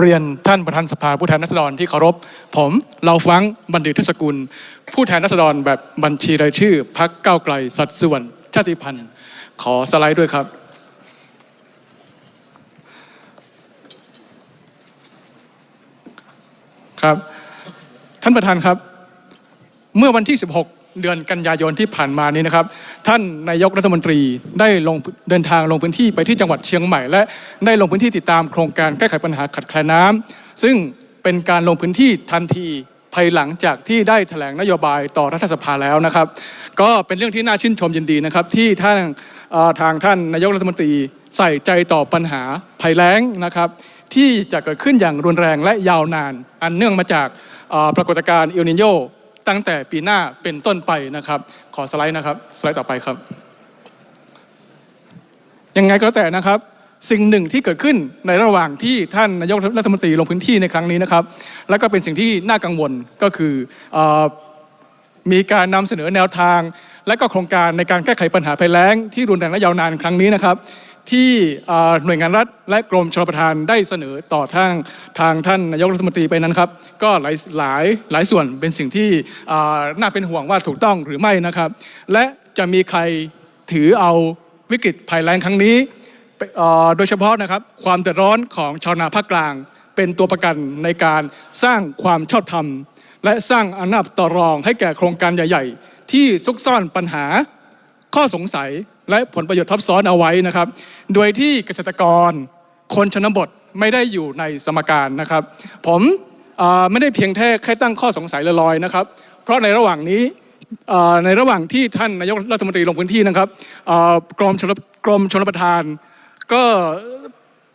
เรียนท่านประธานสภาผู้แทนราษฎรที่เคารพ ผมเราฟังบัณฑิตทศกุล ผู้แทนราษฎรแบบบัญชีรายชื่อพักเก้าวไกล สัดส่วนชาติพันธุ์ ขอสไลด์ด้วยครับ ครับ ท่านประธานครับ เมื่อวันที่ 16 เดือนกันยายนที่ผ่านมานี้นะครับ ท่านนายกรัฐมนตรีได้ลงเดินทางลงพื้นที่ไปที่จังหวัดเชียงใหม่ และได้ลงพื้นที่ติดตามโครงการแก้ไขปัญหาขาดแคลนน้ำซึ่งเป็นการลงพื้นที่ทันทีภายหลังจากที่ได้แถลงนโยบายต่อรัฐสภาแล้วนะครับ ก็เป็นเรื่องที่น่าชื่นชมยินดีนะครับ ที่ท่านทางท่านนายกรัฐมนตรีใส่ใจต่อปัญหาภัยแล้งนะครับ ที่จะเกิดขึ้นอย่างรุนแรงและยาวนาน อันเนื่องมาจากปรากฏการณ์เอลนิโย ตั้งแต่ปีหน้าเป็นต้นไปนะครับ ขอสไลด์นะครับ สไลด์ต่อไปครับ ยังไงก็แล้วแต่นะครับ สิ่งหนึ่งที่เกิดขึ้นในระหว่างที่ท่านนายกรัฐมนตรีลงพื้นที่ในครั้งนี้นะครับ แล้วก็เป็นสิ่งที่น่ากังวลก็คืออมีการนำเสนอแนวทาง และก็โครงการในการแก้ไขปัญหาภัยแล้งที่รุนแรงและยาวนานครั้งนี้นะครับ ที่หน่วยงานรัฐและกรมชลประทานได้เสนอต่อทางทางท่านนายกรัฐมนตรีไปนั้นครับก็หลายหลายหลายส่วนเป็นสิ่งที่น่าเป็นห่วงว่าถูกต้องหรือไม่นะครับ และจะมีใครถือเอาวิกฤตภัยแล้งครั้งนี้โดยเฉพาะนะครับความเดือดร้อนของชาวนาภาคกลาง เป็นตัวประกันในการสร้างความชอบธรรม และสร้างอำนาจต่อรองให้แก่โครงการใหญ่ ๆ ที่ซุกซ่อนปัญหา ข้อสงสัยและผลประโยชน์ทับซ้อนเอาไว้นะครับ โดยที่เกษตรกรคนชนบทไม่ได้อยู่ในสมการนะครับ ผมไม่ได้เพียงแค่แค่ตั้งข้อสงสัยลอยๆนะครับ เพราะในระหว่างนี้ในระหว่างที่ท่านนายกรัฐมนตรีลงพื้นที่นะครับกรมชลกรมชลประทาน ก็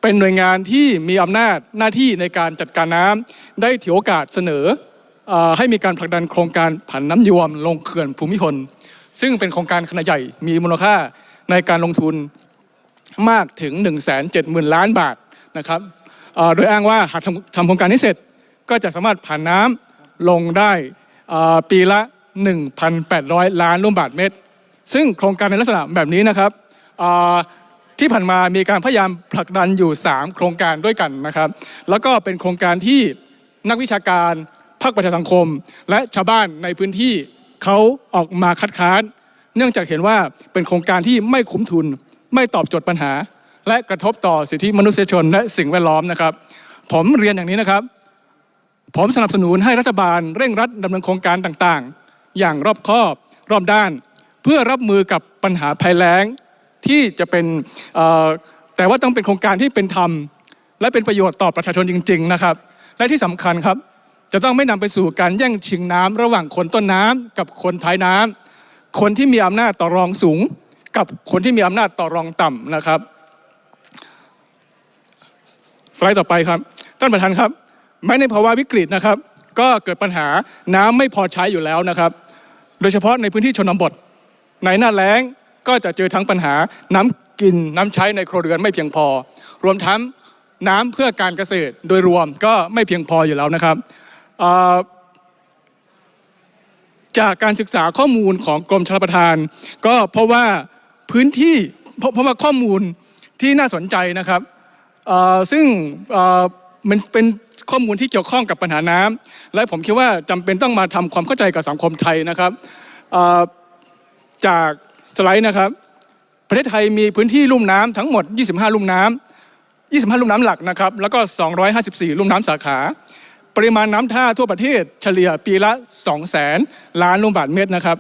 เป็นหน่วยงานที่มีอำนาจหน้าที่ในการจัดการน้ำได้ถือโอกาสเสนอเออให้มีการผลักดันโครงการผันน้ำยวมลงเขื่อนภูมิพล ซึ่งเป็นโครงการขนาดใหญ่มีมูลค่าในการลงทุนมากถึง 1 7 0 0 0 0 ล้านบาทนะครับโดยอ้างว่าหากทำโครงการนี้เสร็จก็จะสามารถผ่านน้ำลงได้เอ่อปีละ 1,800 ล้านลูกบาทเมตร ซึ่งโครงการในลักษณะแบบนี้นะครับที่ผ่านมามีการพยายามผลักดันอยู่ 3 โครงการด้วยกันนะครับ แล้วก็เป็นโครงการที่นักวิชาการภาคประชาสังคม และชาวบ้านในพื้นที่ เขาออกมาคัดค้าน เนื่องจากเห็นว่าเป็นโครงการที่ไม่คุ้มทุน ไม่ตอบโจทย์ปัญหา และกระทบต่อสิทธิมนุษยชนและสิ่งแวดล้อมนะครับ ผมเรียนอย่างนี้นะครับ ผมสนับสนุนให้รัฐบาลเร่งรัดดำเนินโครงการต่างๆ อย่างรอบคอบรอบด้าน เพื่อรับมือกับปัญหาภัยแล้งที่จะเป็นแต่ว่าต้องเป็นโครงการที่เป็นธรรม และเป็นประโยชน์ต่อประชาชนจริง ๆ นะครับ และที่สำคัญครับ จะต้องไม่นำไปสู่การแย่งชิงน้ำระหว่างคนต้นน้ำกับคนท้ายน้ำคนที่มีอำนาจต่อรองสูง กับคนที่มีอำนาจต่อรองต่ำนะครับ สไลด์ต่อไปครับท่านประธานครับ แม้ในภาวะวิกฤตนะครับ ก็เกิดปัญหาน้ำไม่พอใช้อยู่แล้วนะครับ โดยเฉพาะในพื้นที่ชนบท ในหน้าแล้งก็จะเจอทั้งปัญหาน้ำกินน้ำใช้ในครัวเรือนไม่เพียงพอ รวมทั้งน้ำเพื่อการเกษตรโดยรวมก็ไม่เพียงพออยู่แล้วนะครับ จากการศึกษาข้อมูลของกรมชลประทาน ก็เพราะว่าพื้นที่เพราะเพราะว่าข้อมูลที่น่าสนใจนะครับซึ่งมันเป็นข้อมูลที่เกี่ยวข้องกับปัญหาน้ำและผมคิดว่าจำเป็นต้องมาทำความเข้าใจกับสังคมไทยนะครับจากสไลด์นะครับ ประเทศไทยมีพื้นที่ลุ่มน้ำทั้งหมด 25 ลุ่มน้ำ25 ลุ่มน้ำหลักนะครับ แล้วก็ 254 ลุ่มน้ำสาขา ปริมาณน้ำท่าทั่วประเทศเฉลี่ยปีละ 200,000ล้านลูกบาศก์เมตรนะครับ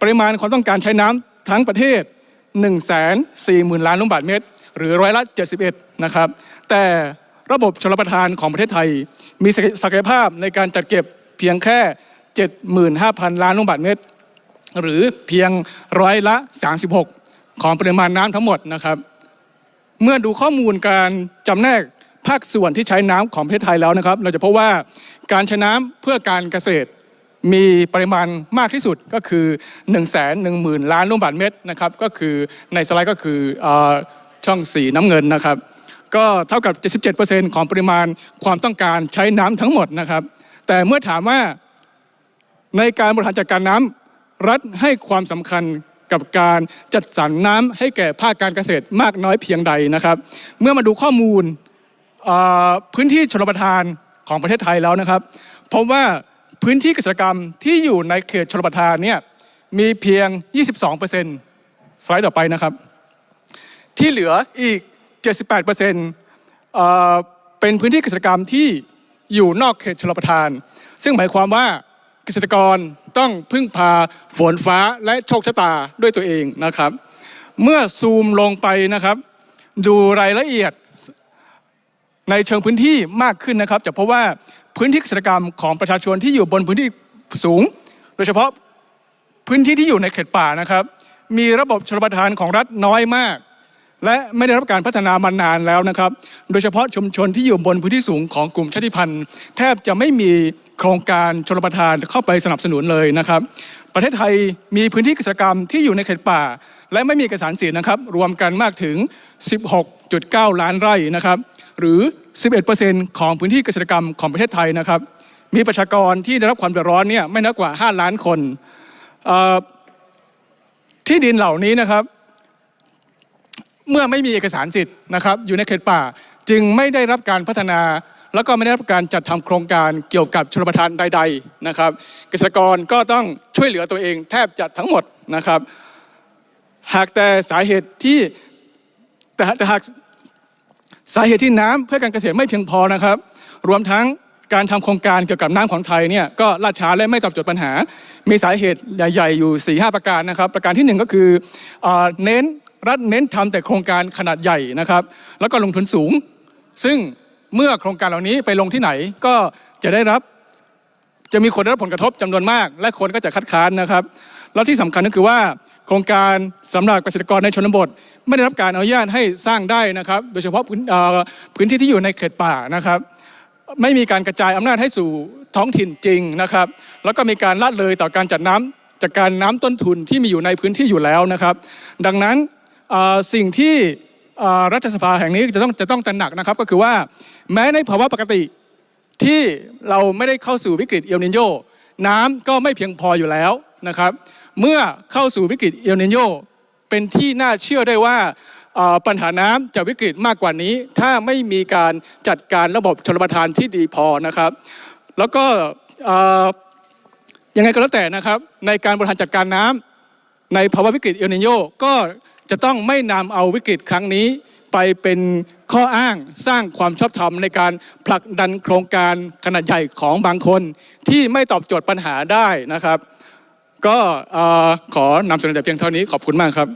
ปริมาณความต้องการใช้น้ำทั้งประเทศ 1 4 0 0 0 0 ล้านลูกบาศก์เมตร หรือร้อยละ 71 นะครับ แต่ระบบชลประทานของประเทศไทย มีศักยภาพในการจัดเก็บเพียงแค่ 75,000 ล้านลูกบาศก์เมตร หรือเพียงร้อยละ 36 ของปริมาณน้ำทั้งหมดนะครับ เมื่อดูข้อมูลการจำแนก ภาคส่วนที่ใช้น้ำของประเทศไทยแล้วนะครับ เราจะพบว่าการใช้น้ำเพื่อการเกษตรมีปริมาณมากที่สุดก็คือ 1 1 0 0 0 0 ล้านลูกบาศก์เมตรนะครับก็คือในสไลด์ก็คืออช่องสีน้ำเงินนะครับ ก็เท่ากับ 77%ของปริมาณความต้องการใช้น้ำทั้งหมดนะครับ แต่เมื่อถามว่าในการบริหารจัดการน้ำรัฐให้ความสำคัญกับการจัดสรรน้ำให้แก่ภาคการเกษตรมากน้อยเพียงใดนะครับ เมื่อมาดูข้อมูล พื้นที่ชลประทานของประเทศไทยแล้วนะครับพบว่าพื้นที่เกษตรกรรมที่อยู่ในเขตชลประทานเนี่ยมีเพียง 22%สไลด์ต่อไปนะครับ ที่เหลืออีก 78%เอ่อเป็นพื้นที่เกษตรกรรมที่อยู่นอกเขตชลประทาน ซึ่งหมายความว่าเกษตรกรต้องพึ่งพาฝนฟ้าและโชคชะตาด้วยตัวเองนะครับ เมื่อซูมลงไปนะครับ ดูรายละเอียด ในเชิงพื้นที่มากขึ้นนะครับจะพบว่าพื้นที่เกษตรกรรมของประชาชนที่อยู่บนพื้นที่สูง โดยเฉพาะพื้นที่ที่อยู่ในเขตป่านะครับ มีระบบชลประทานของรัฐน้อยมาก และไม่ได้รับการพัฒนามานานแล้วนะครับ โดยเฉพาะชุมชนที่อยู่บนพื้นที่สูงของกลุ่มชาติพันธุ์ แทบจะไม่มีโครงการชลประทานเข้าไปสนับสนุนเลยนะครับ ประเทศไทยมีพื้นที่เกษตรกรรมที่อยู่ในเขตป่า และไม่มีเอกสารสิทธิ์นะครับ รวมกันมากถึง 16.9 ล้านไร่นะครับ หรือ 11%ของพื้นที่เกษตรกรรมของประเทศไทยนะครับ มีประชากรที่ได้รับความเดือดร้อนเนี่ยไม่น้อยกว่า 5 ล้านคน ที่ดินเหล่านี้นะครับ เมื่อไม่มีเอกสารสิทธิ์นะครับ อยู่ในเขตป่าจึงไม่ได้รับการพัฒนาแล้วก็ไม่ได้รับการจัดทำโครงการเกี่ยวกับชลประทานใด ๆนะครับ เกษตรกรก็ต้องช่วยเหลือตัวเองแทบจะทั้งหมดนะครับ หากแต่สาเหตุที่แต่หากสาเหตุที่น้ำเพื่อการเกษตรไม่เพียงพอนะครับ รวมทั้งการทำโครงการเกี่ยวกับน้ำของไทยเนี่ยก็ล่าช้าและไม่ตอบโจทย์ปัญหา มีสาเหตุใหญ่ๆอยู่4ีหประการนะครับ ประการที่หนึ่งก็คือเออเน้นรัฐเน้นทำแต่โครงการขนาดใหญ่นะครับ แล้วก็ลงทุนสูง ซึ่งเมื่อโครงการเหล่านี้ไปลงที่ไหนก็จะได้รับ จะมีคนได้รับผลกระทบจำนวนมาก และคนก็จะคัดค้านนะครับ แล้วที่สำคัญก็คือว่าโครงการสำหรับเกษตรกรในชนบท ไม่ได้รับการอนุญาตให้สร้างได้นะครับ โดยเฉพาะพื้นที่ที่อยู่ในเขตป่านะครับ ไม่มีการกระจายอำนาจให้สู่ท้องถิ่นจริงนะครับ แล้วก็มีการละเลยต่อการจัดน้ำจากการน้ำต้นทุนที่มีอยู่ในพื้นที่อยู่แล้วนะครับ ดังนั้นสิ่งที่รัฐสภาแห่งนี้จะต้องจะต้องตระหนักนะครับ ก็คือว่าแม้ในภาวะปกติที่เราไม่ได้เข้าสู่วิกฤตเอลนิโยน้ำก็ไม่เพียงพออยู่แล้วนะครับ เมื่อเข้าสู่วิกฤตเอลนิโยเป็นที่น่าเชื่อได้ว่าปัญหาน้ำจะวิกฤตมากกว่านี้ ถ้าไม่มีการจัดการระบบชลประทานที่ดีพอนะครับ แล้วก็ยังไงก็แล้วแต่นะครับ ในการบริหารจัดการน้ำในภาวะวิกฤตเอลนิโยก็จะต้องไม่นำเอาวิกฤตครั้งนี้ไปเป็นข้ออ้างสร้างความชอบธรรมในการผลักดันโครงการขนาดใหญ่ของบางคนที่ไม่ตอบโจทย์ปัญหาได้นะครับ ก็ขอนำเสนอแต่เพียงเท่านี้ขอบคุณมากครับ